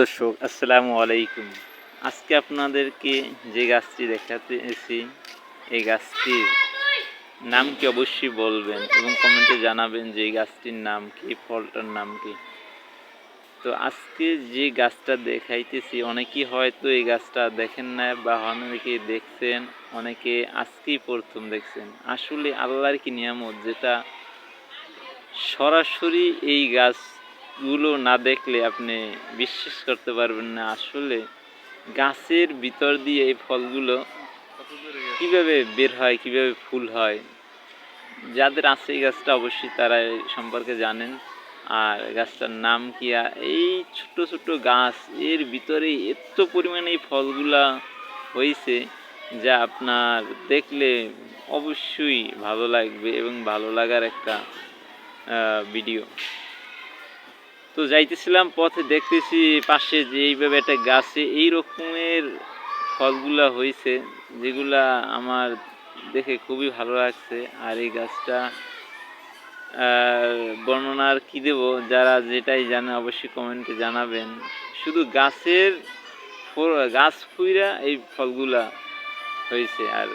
দর্শক, আসসালামু আলাইকুম। আজকে আপনাদেরকে যে গাছটি দেখাতে এসেছি এই গাছটির নাম কি অবশ্যই বলবেন এবং কমেন্টে জানাবেন যে এই গাছটির নাম কি ফলটার নাম কি। তো আজকে যে গাছটা দেখাইতেছি, অনেকেই হয়তো এই গাছটা দেখেন না বা অনেকে দেখছেন, অনেকে আজকেই প্রথম দেখছেন। আসলে আল্লাহর কি নিয়ামত, যেটা সরাসরি এই গাছগুলো না দেখলে আপনি বিশ্বাস করতে পারবেন না আসলে গাছের ভিতর দিয়ে এই ফলগুলো কীভাবে বের হয়, কীভাবে ফুল হয়। যাদের আছে এই গাছটা অবশ্যই তারা সম্পর্কে জানেন। আর গাছটার নাম কি? এই ছোট ছোট গাছ, এর ভিতরে এত পরিমাণে এই ফলগুলা হয়েছে যা আপনার দেখলে অবশ্যই ভালো লাগবে এবং ভালো লাগার একটা ভিডিও তো যাইতেছিলাম পথে দেখতেছি পাশে যে এইভাবে একটা গাছে এই রকমের ফলগুলা হয়েছে যেগুলা আমার দেখে খুবই ভালো লাগছে। আর এই গাছটা আহ, বর্ণনা আর কি দেব যারা যেটাই জানে অবশ্যই কমেন্টে জানাবেন। শুধু গাছের গাছ ফুইরা এই ফলগুলা হয়েছে আর